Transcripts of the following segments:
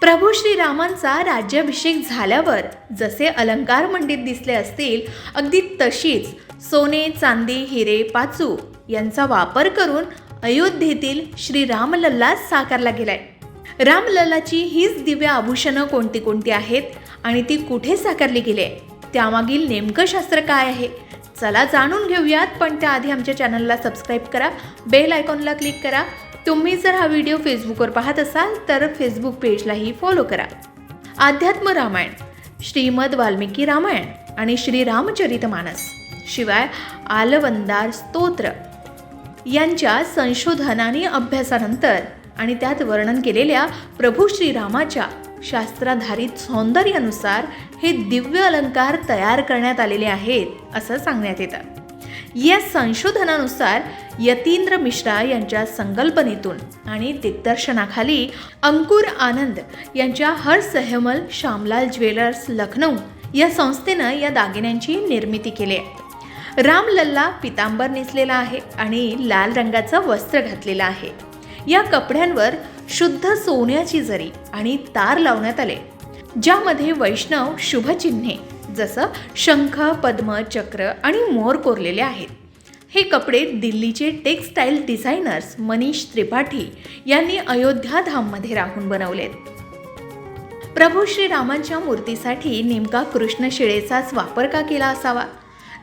प्रभू श्रीरामांचा राज्याभिषेक झाल्यावर जसे अलंकार मंडित दिसले असतील अगदी तशीच सोने चांदी हिरे पाचू यांचा वापर करून अयोध्येतील श्री रामलल्ला साकारला गेलाय. रामलल्लाची हीच दिव्य आभूषणं कोणती कोणती आहेत आणि ती कुठे साकारली गेली आहे त्यामागील नेमकं शास्त्र काय आहे? चला जाणून घेऊयात पण त्याआधी आमच्या चॅनलला सबस्क्राईब करा बेल आयकॉनला क्लिक करा तुम्ही जर हा व्हिडिओ फेसबुकवर पाहत असाल तर फेसबुक पेजलाही फॉलो करा. अध्यात्म रामायण श्रीमद वाल्मिकी रामायण आणि श्री रामचरितमानस शिवाय आलवंदार स्तोत्र. यांच्या संशोधन आणि अभ्यासानंतर आणि त्यात वर्णन केलेल्या प्रभू श्रीरामाच्या शास्त्राधारित सौंदर्यानुसार हे दिव्य अलंकार तयार करण्यात आलेले आहेत असं सांगण्यात येतं. या संशोधनानुसार यतींद्र मिश्रा यांच्या संकल्पनेतून आणि दिग्दर्शनाखाली अंकुर आनंद यांच्या हर सहमल श्यामलाल ज्वेलर्स लखनौ या संस्थेनं या दागिन्यांची निर्मिती केली आहे. रामलल्ला पितांबर नेसलेला आहे आणि लाल रंगाचं वस्त्र घातलेलं आहे. या कपड्यांवर शुद्ध सोन्याची जरी आणि तार लावण्यात आले ज्यामध्ये वैष्णव शुभचिन्हे जसं शंख पद्म चक्र आणि मोर कोरलेले आहेत. हे कपडे दिल्लीचे टेक्स्टाईल डिझायनर्स मनीष त्रिपाठी यांनी अयोध्या धाममध्ये राहून बनवलेत. प्रभू श्रीरामांच्या मूर्तीसाठी नेमका कृष्ण शिळेचाच वापर का केला असावा?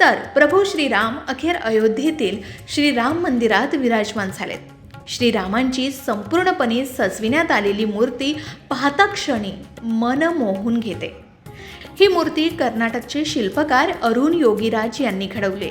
तर प्रभू श्रीराम अखेर अयोध्येतील श्रीराम मंदिरात विराजमान झालेत. श्रीरामांची संपूर्णपणे सजविण्यात आलेली मूर्ती पाहता क्षणी मन मोहून घेते. ही मूर्ती कर्नाटकचे शिल्पकार अरुण योगीराज यांनी घडवले.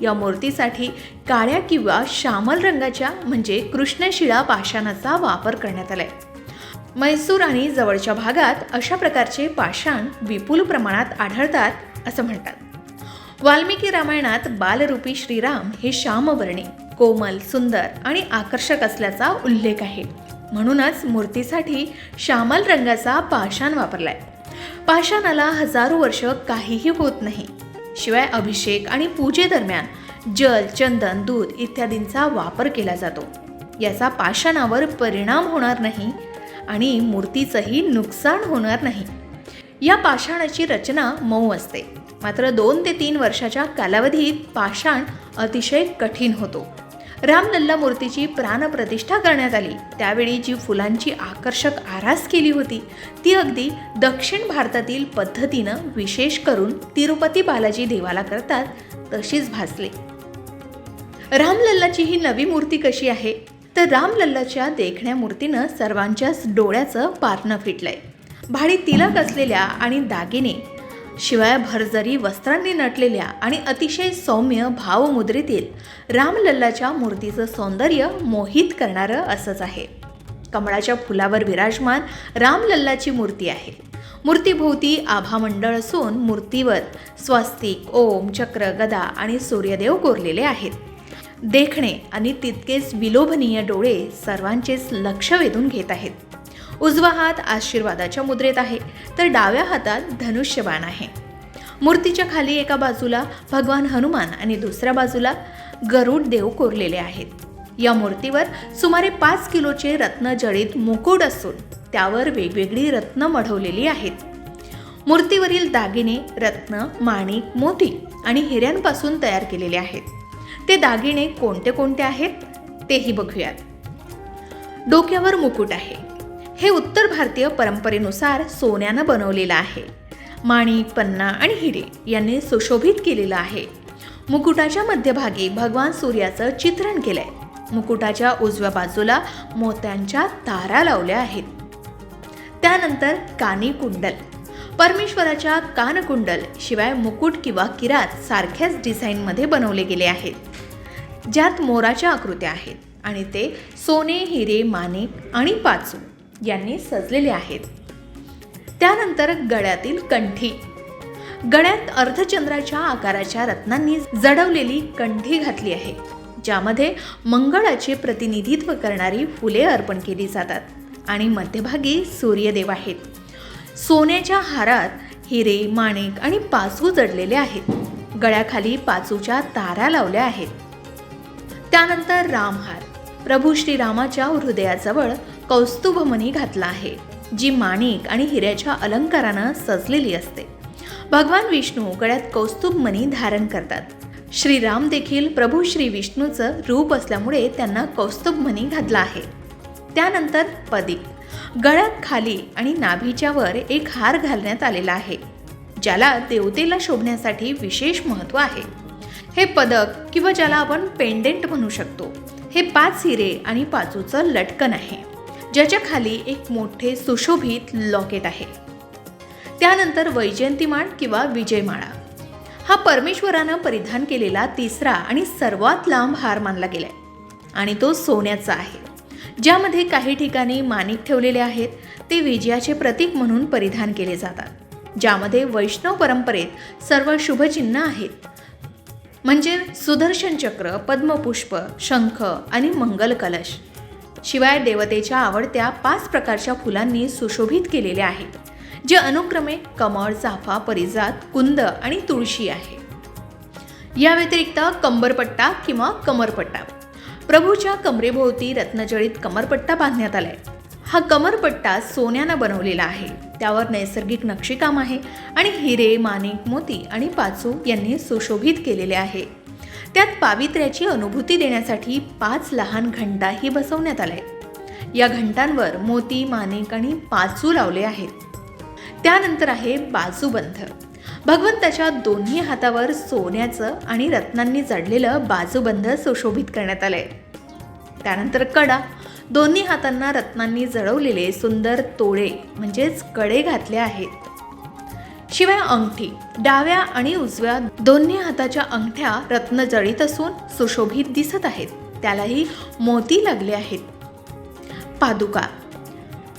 या मूर्तीसाठी काळ्या किंवा श्यामल रंगाच्या म्हणजे कृष्णशिळा पाषाणाचा वापर करण्यात आलाय. मैसूर आणि जवळच्या भागात अशा प्रकारचे पाषाण विपुल प्रमाणात आढळतात असं म्हणतात. वाल्मिकी रामायणात बालरूपी श्रीराम हे श्यामवर्णी कोमल सुंदर आणि आकर्षक असल्याचा उल्लेख आहे. म्हणूनच मूर्तीसाठी श्यामल रंगाचा पाषाण वापरलाय. पाषाणाला हजारो वर्ष काहीही होत नाही. शिवाय अभिषेक आणि पूजेदरम्यान जल चंदन दूध इत्यादींचा वापर केला जातो. याचा पाषाणावर परिणाम होणार नाही आणि मूर्तीचंही नुकसान होणार नाही. या पाषाणाची रचना मऊ असते. मात्र दोन ते तीन वर्षाच्या कालावधीत पाषाण अतिशय कठीण होतो. रामलल्ला मूर्तीची प्राणप्रतिष्ठा करण्यात आली. त्यावेळी जी फुलांची आकर्षक आरास केली होती ती अगदी दक्षिण भारतातील पद्धतीनं विशेष करून तिरुपती बालाजी देवाला करतात तशीच भासली. रामलल्लाची ही नवी मूर्ती कशी आहे? तर रामलल्लाच्या देखण्या मूर्तीनं सर्वांच्याच डोळ्याचं पारणं फिटलंय. भाडी तिलक असलेल्या आणि दागिने शिवाय भरजरी वस्त्रांनी नटलेल्या आणि अतिशय सौम्य भावमुद्रेतील रामलल्लाच्या मूर्तीचं सौंदर्य मोहित करणारं असंच आहे. कमळाच्या फुलावर विराजमान रामलल्लाची मूर्ती आहे. मूर्तीभोवती आभामंडळ असून मूर्तीवर स्वस्तिक ओम चक्र गदा आणि सूर्यदेव कोरलेले आहेत. देखणे आणि तितकेच विलोभनीय डोळे सर्वांचेच लक्ष वेधून घेत आहेत. उजवा हात आशीर्वादाच्या मुद्रेत आहे तर डाव्या हातात धनुष्यबाण आहे. मूर्तीच्या खाली एका बाजूला भगवान हनुमान आणि दुसऱ्या बाजूला गरुड देव कोरलेले आहेत. या मूर्तीवर सुमारे पाच किलोचे रत्न जडित मुकुट असून त्यावर वेगवेगळी रत्न मढवलेली आहेत. मूर्तीवरील दागिने रत्न माणिक मोती आणि हिऱ्यांपासून तयार केलेले आहेत. ते दागिने कोणते कोणते आहेत तेही बघूयात. डोक्यावर मुकुट आहे. हे उत्तर भारतीय परंपरेनुसार सोन्यानं बनवलेलं आहे. माणिक पन्ना आणि हिरे यांनी सुशोभित केलेलं आहे. मुकुटाच्या मध्यभागी भगवान सूर्याचं चित्रण केलंय. मुकुटाच्या उजव्या बाजूला मोत्यांच्या तारा लावल्या आहेत. त्यानंतर कानी कुंडल परमेश्वराच्या कानकुंडल शिवाय मुकुट किंवा किरात सारख्याच डिझाईनमध्ये बनवले गेले आहेत. ज्यात मोराच्या आकृत्या आहेत आणि ते सोने हिरे माणिक आणि पाचू. यांनी सजलेले आहेत. त्यानंतर गळ्यातील कंठी. गळ्यात अर्धचंद्राच्या आकाराच्या रत्नांनी जडवलेली कंठी घातली आहे ज्यामध्ये मंगळाचे प्रतिनिधित्व करणारी फुले अर्पण केली जातात आणि मध्यभागी सूर्यदेव आहेत. सोन्याच्या हारात हिरे माणिक आणि पाचू जडलेले आहेत. गळ्याखाली पाचूच्या तारा लावल्या आहेत. त्यानंतर रामहार. प्रभू श्रीरामाच्या हृदयाजवळ कौस्तुभमणी घातला आहे जी माणिक आणि हिऱ्याच्या अलंकारानं सजलेली असते. भगवान विष्णू गळ्यात कौस्तुभ मणी धारण करतात. श्रीराम देखील प्रभू श्री विष्णूचं रूप असल्यामुळे त्यांना कौस्तुभ मणी घातला आहे. त्यानंतर पदिक गळ्यात खाली आणि नाभीच्या वर एक हार घालण्यात आलेला आहे ज्याला देवतेला शोभण्यासाठी विशेष महत्त्व आहे. हे पदक किंवा ज्याला आपण पेंडेंट म्हणू शकतो हे पाच हिरे आणि पाचूचं लटकन आहे ज्याच्या खाली एक मोठे सुशोभित लॉकेट आहे. त्यानंतर वैजयंतीमाळ किंवा विजयमाळा. हा परमेश्वरानं परिधान केलेला तिसरा आणि सर्वात लांब हार मानला गेलाय आणि तो सोन्याचा आहे. ज्यामध्ये काही ठिकाणी माणिक ठेवलेले आहेत ते विजयाचे प्रतीक म्हणून परिधान केले जातात. ज्यामध्ये वैष्णव परंपरेत सर्व शुभचिन्ह आहेत. म्हणजे सुदर्शन चक्र पद्मपुष्प शंख आणि मंगल कलश. शिवाय देवतेच्या आवडत्या पाच प्रकारच्या फुलांनी सुशोभित केलेले आहे जे अनुक्रमे कमळ चाफा परिजात कुंद आणि तुळशी आहे. या व्यतिरिक्त कंबरपट्टा किंवा कमरपट्टा. प्रभूच्या कमरेभोवती रत्नजळीत कमरपट्टा बांधण्यात आलाय. हा कमरपट्टा सोन्यानं बनवलेला आहे. त्यावर नैसर्गिक नक्षीकाम आहे आणि हिरे माणिक मोती आणि पाचू यांनी सुशोभित केलेले आहे. त्यात पावित्र्याची अनुभूती देण्यासाठी पाच लहान घंटाही बसवण्यात आल्या. आहेत या घंटांवर मोती माणिक आणि पाचू लावले आहेत. त्यानंतर आहे बाजूबंध भगवंताच्या दोन्ही हातावर सोन्याचं आणि रत्नांनी जडलेलं बाजूबंध सुशोभित करण्यात आलंय. त्यानंतर कडा. दोन्ही हातांना रत्नांनी जळवलेले सुंदर तोळे म्हणजेच कडे घातले आहेत. शिवाय अंगठी डाव्या आणि उजव्या दोन्ही हाताच्या अंगठ्या रत्न जळीत असून सुशोभित दिसत आहेत. त्यालाही मोती लागले आहेत. पादुका.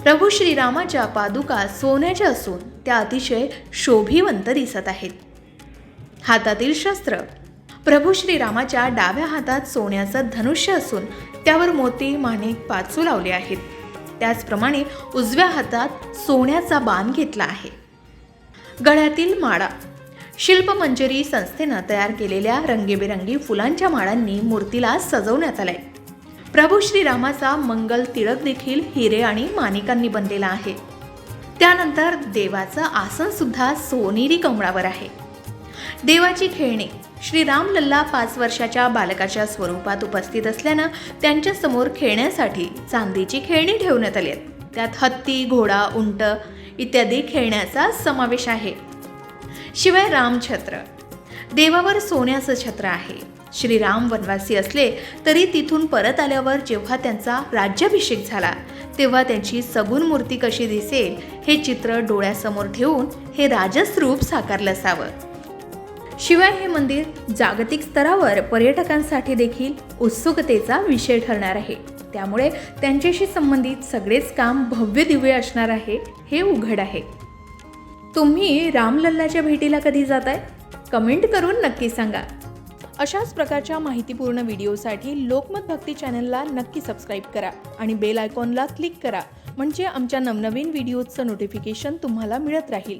प्रभू श्रीरामाच्या पादुका सोन्याच्या असून त्या अतिशय शोभिवंत दिसत आहेत. हातातील शस्त्र. प्रभू श्रीरामाच्या डाव्या हातात सोन्याचं धनुष्य असून त्यावर मोती माणिक पाचू लावले आहेत. त्याचप्रमाणे उजव्या हातात सोन्याचा बाण घेतला आहे. गळ्यातील माळा. शिल्पमंजरी संस्थेनं तयार केलेल्या रंगीबेरंगी फुलांच्या माळांनी मूर्तीला सजवण्यात आलाय. प्रभू श्रीरामाचा मंगल तिळक देखील हिरे आणि माणिकांनी बनलेला आहे. त्यानंतर देवाचं आसन सुद्धा सोनेरी कमळावर आहे. देवाची खेळणी. श्री रामलल्ला पाच वर्षाच्या बालकाच्या स्वरूपात उपस्थित असल्यानं त्यांच्यासमोर खेळण्यासाठी चांदीची खेळणी ठेवण्यात आली आहेत. त्यात हत्ती घोडा उंट इत्यादी खेळण्याचा समावेश आहे. शिवाय रामछत्र देवावर सोन्याचं छत्र आहे. श्रीराम वनवासी असले तरी तिथून परत आल्यावर जेव्हा त्यांचा राज्याभिषेक झाला तेव्हा त्यांची सगुण मूर्ती कशी दिसेल हे चित्र डोळ्यासमोर ठेवून हे राजस साकारलं असावं. शिवाय हे मंदिर जागतिक स्तरावर पर्यटकांसाठी देखील उत्सुकतेचा विषय ठरणार आहे. त्यामुळे त्यांच्याशी संबंधित सगळेच काम भव्य दिव्य असणार आहे हे उघड आहे. तुम्ही रामलल्लाच्या भेटीला कधी जाताय? कमेंट करून नक्की सांगा. अशाच प्रकारच्या माहितीपूर्ण व्हिडिओसाठी लोकमत भक्ती चॅनलला नक्की सबस्क्राईब करा आणि बेल आयकॉनला क्लिक करा म्हणजे आमच्या नवनवीन व्हिडिओजचं नोटिफिकेशन तुम्हाला मिळत राहील.